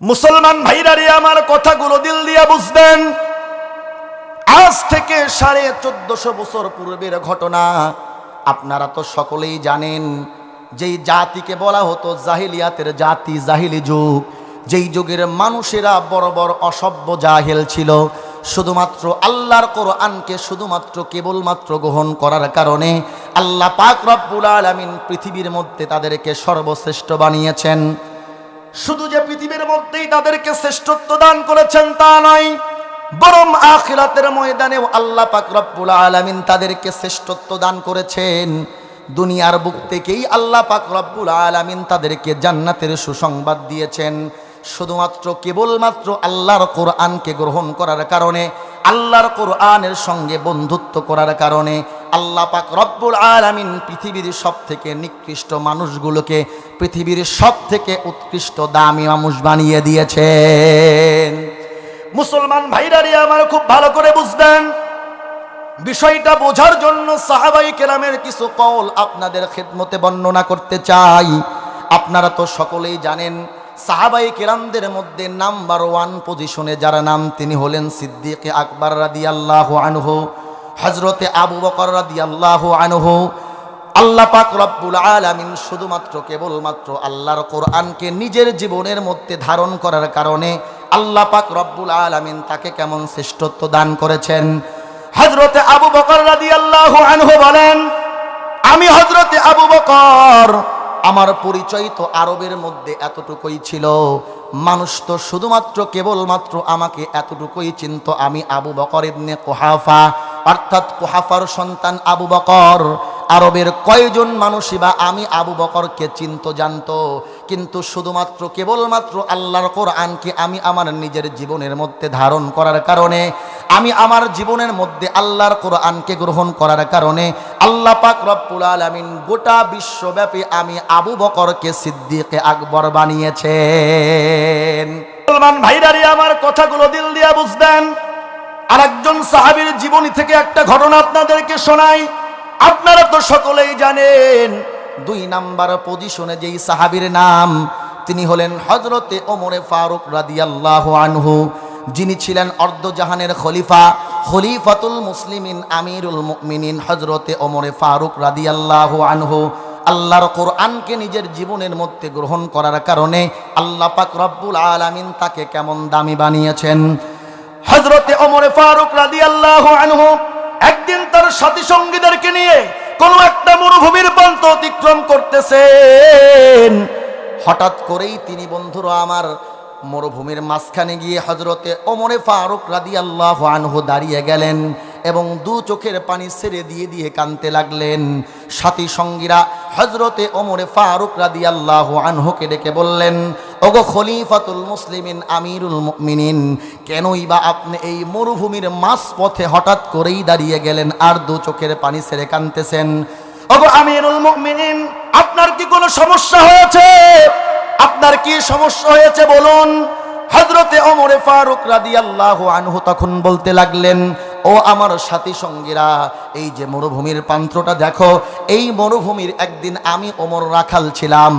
মুসলমান ভাইরারে আমার কথাগুলো দিল দিয়া বুঝবেন? আজ থেকে সাড়ে চোদ্দশো বছর পূর্বের ঘটনা। আপনারা তো সকলেই জানেন, যেই জাতিকে বলা হতো জাহিলিয়াতের জাতি জাহিলি যুগ, যেই যুগের মানুষেরা বড় বড় অসভ্য জাহেল ছিল, শুধুমাত্র আল্লাহর কোরআনকে শুধুমাত্র কেবলমাত্র গ্রহণ করার কারণে আল্লাহ পাক রব্বুল আলামিন পৃথিবীর মধ্যে তাদেরকে সর্বশ্রেষ্ঠ বানিয়েছেন। শুধু যে পৃথিবীর মধ্যেই তাদেরকে শ্রেষ্ঠত্ব দান করেছেন তা নয়, বরং আখিরাতের ময়দানেও আল্লাহ পাক রব্বুল আলামিন তাদেরকে শ্রেষ্ঠত্ব দান করেছেন। দুনিয়ার বুক থেকেই আল্লাহ পাক রব্বুল আলামিন তাদেরকে জান্নাতের সুসংবাদ দিয়েছেন। শুধুমাত্র কেবলমাত্র আল্লাহর কোরআনকে গ্রহণ করার কারণে, আল্লাহর কোরআনের সঙ্গে বন্ধুত্ব করার কারণে আল্লাহ পাক রব্বুল আলামিন পৃথিবীর সব থেকে নিকৃষ্ট মানুষগুলোকে পৃথিবীর সব থেকে উৎকৃষ্ট দামি মানুষ বানিয়ে দিয়েছেন। মুসলমান ভাইরারি আমার খুব ভালো করে বুঝবেন। বিষয়টা বোঝার জন্য সাহাবাই কেরামের কিছু কল আপনাদের খেদমতে বর্ণনা করতে চাই। আপনারা তো সকলেই জানেন, সাহাবাই কেরামদের মধ্যে নাম্বার ওয়ান পজিশনে যারা নাম তিনি হলেন সিদ্দিক আকবর রাদি আল্লাহ আনহু। হজরতে আবু বকর রাদি আনহু আল্লাহ পাক রব্বুল আলামিন শুধুমাত্র কেবলমাত্র আল্লাহর কোরআনকে নিজের জীবনের মধ্যে ধারণ করার কারণে আল্লাহ পাক রব্বুল আলামিন তাকে কেমন শ্রেষ্ঠত্ব দান করেছেন। হজরতে আবু বকর রাদিয়াল্লাহু আনহু বলেন, আমি হজরতে আবু বকর, আমার পরিচয় তো আরবের মধ্যে এতটুকুই ছিল। মানুষ তো শুধুমাত্র কেবলমাত্র আমাকে এতটুকুই চিনত। আমি আবু বকর ইবনে কোহাফা অর্থাৎ কোহাফার সন্তান আবু বকর। আরবের কয়জন মানুষই বা আমি আবু বকরকে চিনত, জানতো। কিন্তু শুধুমাত্র, কেবলমাত্র আল্লাহর কোরআনকে আমি আমার নিজের জীবনের মধ্যে ধারণ করার কারণে, আমি আমার জীবনের মধ্যে আল্লাহর কোরআনকে গ্রহণ করার কারণে আল্লাহ পাক রব্বুল আলামিন গোটা বিশ্বব্যাপী আমি আবু বকরকে সিদ্দিকে আকবর বানিয়েছেন। ভাইরারি, আমার কথাগুলো দিল দিয়া বুঝবেন আরেকজন সাহাবীর জীবনী থেকে একটা ঘটনা আপনাদেরকে শোনাই। আপনারা তো সকলেই জানেন, দুই নাম্বার পজিশনে যেই সাহাবীর নাম, তিনি হলেন হজরতে ওমরে ফারুক রাদিয়াল্লাহু আনহু। যিনি ছিলেন অর্ধজাহানের খলিফা, খলিফাতুল মুসলিমিন আমিরুল মুমিনিন হজরতে ওমরে ফারুক রাদিয়াল্লাহু আনহু। আল্লাহর কোরআনকে নিজের জীবনের মধ্যে গ্রহণ করার কারণে আল্লাহ পাক রব্বুল আলামিন তাকে কেমন দামি বানিয়েছেন। হজরতে অমরে ফারুক রাদিয়াল্লাহু আনহু একদিন তার সাথী সঙ্গীদেরকে নিয়ে কোনো একটা মরুভূমির প্রান্ত অতিক্রম করতেছেন। হঠাৎ করেই তিনি, বন্ধুরা, আমার মরুভূমির মাঝখানে গিয়ে হজরতে ওমরে ফারুক রাদি আল্লাহ আনহু দাঁড়িয়ে গেলেন এবং দু চোখের পানি ছেড়ে দিয়ে দিয়ে কানতে লাগলেন। সাথী সঙ্গীরা হজরতে ওমরে ফারুক রাদি আল্লাহ আনহুকে ডেকে বললেন ওগো খলিফাতুল মুসলিমিন, আমিরুল মুমিনিন, কেনই বা আপনি এই মরুভূমির মাঝ পথে হঠাৎ করেই দাঁড়িয়ে গেলেন, আর দু চোখের পানি ছেড়ে কানতেছেন ওগো আমিরুল মুমিনিন, আপনার কি কোনো সমস্যা হয়েছে? আপনার কি সমস্যা হয়েছে বলুন? হজরতে অমরে ফারুক রাদি আল্লাহ আনহু তখন বলতে লাগলেন, ও আমার সাথী সঙ্গীরা, এই যে মরুভূমির পান্ত্রটা দেখো, এই মরুভূমির একদিন আমি ওমর রাখাল ছিলাম।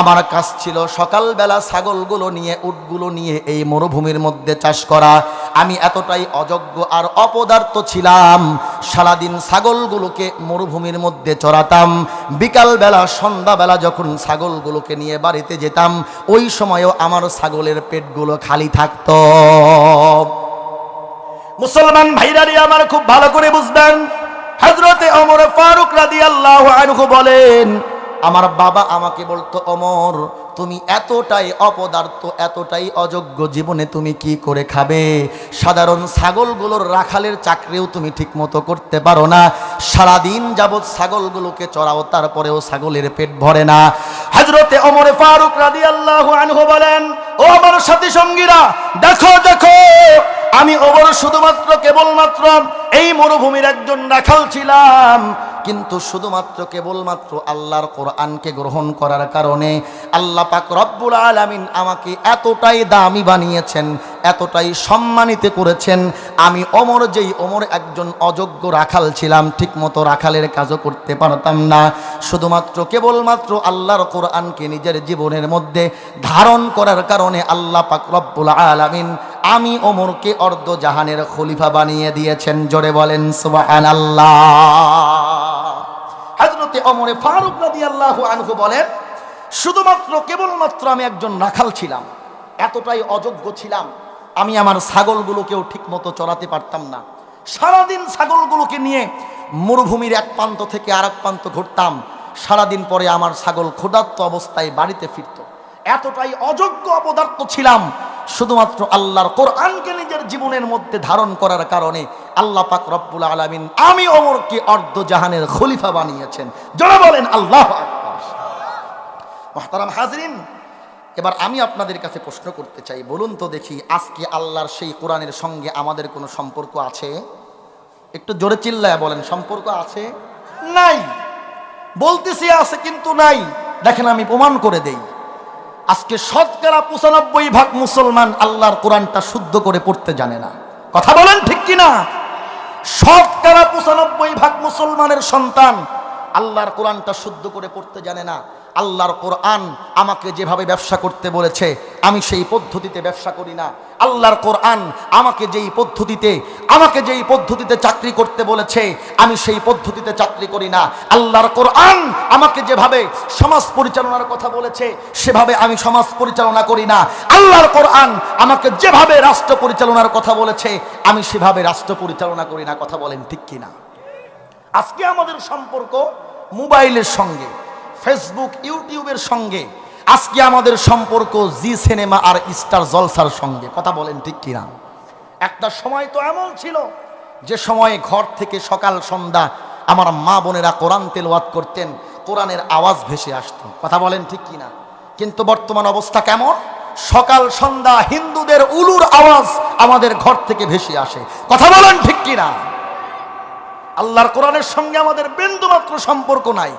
আমার কাজ ছিল সকালবেলা ছাগলগুলো নিয়ে, উটগুলো নিয়ে এই মরুভূমির মধ্যে চাষ করা। আমি এতটাই অযোগ্য আর অপদার্থ ছিলাম। সারাদিন ছাগলগুলোকে মরুভূমির মধ্যে চড়াতাম। বিকালবেলা, সন্ধ্যাবেলা যখন ছাগলগুলোকে নিয়ে বাড়িতে যেতাম, ওই সময়ও আমার ছাগলের পেটগুলো খালি থাকত। মুসলমান ভাইরারি আমার খুব ভালো করে বুঝবেন। হজরতে অমর ফারুক রাদি আল্লাহ আনহু বলেন আমার বাবা আমাকে বলতো, অমর, তুমি এতটাই অপদার্থ, এতটাই অযোগ্য জীবনে তুমি কি করে খাবে? সাধারণ ছাগলগুলোর রাখালের চাকরিও তুমি ঠিক মতো করতে পারো না। সারাদিন যাবৎ ছাগলগুলোকে চড়াও, তারপরেও ছাগলের পেট ভরে না। হজরতে অমরে ফারুক রাদি আল্লাহ আনহু বলেন, ও আমার সাথী সঙ্গীরা, দেখো দেখো, আমি ওবর শুধুমাত্র কেবলমাত্র এই মরুভূমির একজন রাখাল ছিলাম। কিন্তু শুধুমাত্র কেবলমাত্র আল্লাহর কোরআনকে গ্রহণ করার কারণে আল্লাহ পাক রব্বুল আলামিন আমাকে এতটাই দামি বানিয়েছেন, এতটাই সম্মানিত করেছেন। আমি অমর যেই অমর একজন অযোগ্য রাখাল ছিলাম, ঠিকমতো রাখালের কাজও করতে পারতাম না। শুধুমাত্র কেবলমাত্র আল্লাহর কোরআনকে নিজের জীবনের মধ্যে ধারণ করার কারণে আল্লাহ পাক রব্বুল আলামিন আমি ওমরকে অর্ধ জাহানের খলিফা বানিয়ে দিয়েছেন। জোরে বলেন, সুবহানাল্লাহ। হযরতে ওমরে ফারুক রাদিয়াল্লাহু আনহু বলেন, শুধুমাত্র কেবলমাত্র আমি একজন রাখাল ছিলাম, এতটাই অযোগ্য ছিলাম, আমি আমার ছাগলগুলোকেও ঠিকমতো চড়াতে পারতাম না। সারাদিন ছাগলগুলোকে নিয়ে মরুভূমির এক প্রান্ত থেকে আর প্রান্ত ঘুরতাম, সারাদিন পরে আমার ছাগল ক্ষুধার্ত অবস্থায় বাড়িতে ফিরত। এতটাই অযোগ্য অপদার্থ ছিলাম শুধুমাত্র আল্লাহর কোরআনকে নিজের জীবনের মধ্যে ধারণ করার কারণে আল্লাহ পাক রব্বুল আলামিন আমি ওমরকে অর্ধ জাহানের খলিফা বানিয়েছেন। যারা বলেন, আল্লাহ মহতারাম হাজরিন, এবার আমি আপনাদের কাছে প্রশ্ন করতে চাই। বলুন তো দেখি, আজকে আল্লাহর সেই কোরআনের সঙ্গে আমাদের কোনো সম্পর্ক আছে? একটু জোরে চিল্লায় বলেন, সম্পর্ক আছে? নাই। বলতেছি আছে, কিন্তু নাই। দেখেন, আমি প্রমাণ করে দেই। আজকে শতকরা পঁচানব্বই ভাগ মুসলমান আল্লাহর কোরআনটা শুদ্ধ করে পড়তে জানে না। কথা বলেন ঠিক কিনা? শতকরা পঁচানব্বই ভাগ মুসলমানের সন্তান আল্লাহর কোরআনটা শুদ্ধ করে পড়তে জানে না। আল্লাহর কোরআন আমাকে যেভাবে ব্যবসা করতে বলেছে আমি সেই পদ্ধতিতে ব্যবসা করি না। আল্লাহর কোরআন আমাকে যেই পদ্ধতিতে, আমাকে যেই পদ্ধতিতে চাকরি করতে বলেছে, আমি সেই পদ্ধতিতে চাকরি করি না। আল্লাহর কোরআন আমাকে যেভাবে সমাজ পরিচালনার কথা বলেছে, সেভাবে আমি সমাজ পরিচালনা করি না। আল্লাহর কোরআন আমাকে যেভাবে রাষ্ট্র পরিচালনার কথা বলেছে, আমি সেভাবে রাষ্ট্র পরিচালনা করি না। কথা বলেন ঠিক কিনা আজকে আমাদের সম্পর্ক মোবাইলের সঙ্গে ফেসবুক ইউটিউবের সঙ্গে আজকে আমাদের সম্পর্ক জি সিনেমা আর স্টার জলসার সঙ্গে, কথা বলেন ঠিক কিনা? একটা সময় তো এমন ছিল যে সময়ে ঘর থেকে সকাল সন্ধ্যা আমার মা বোনেরা কোরআন তেলওয়াত করতেন, কোরআনের আওয়াজ ভেসে আসত, কথা বলেন ঠিক কিনা? কিন্তু বর্তমান অবস্থা কেমন? সকাল সন্ধ্যা হিন্দুদের উলুর আওয়াজ আমাদের ঘর থেকে ভেসে আসে, কথা বলেন ঠিক কিনা? আল্লাহর কোরআনের সঙ্গে আমাদের বিন্দুমাত্র সম্পর্ক নাই।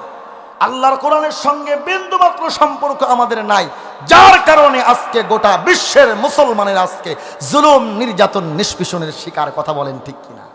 আল্লাহর কোরআনের সঙ্গে বিন্দুমাত্র সম্পর্ক আমাদের নাই। যার কারণে আজকে গোটা বিশ্বের মুসলমানের আজকে জুলুম, নির্যাতন, নিষ্পেষণের শিকার, কথা বলেন ঠিক কিনা?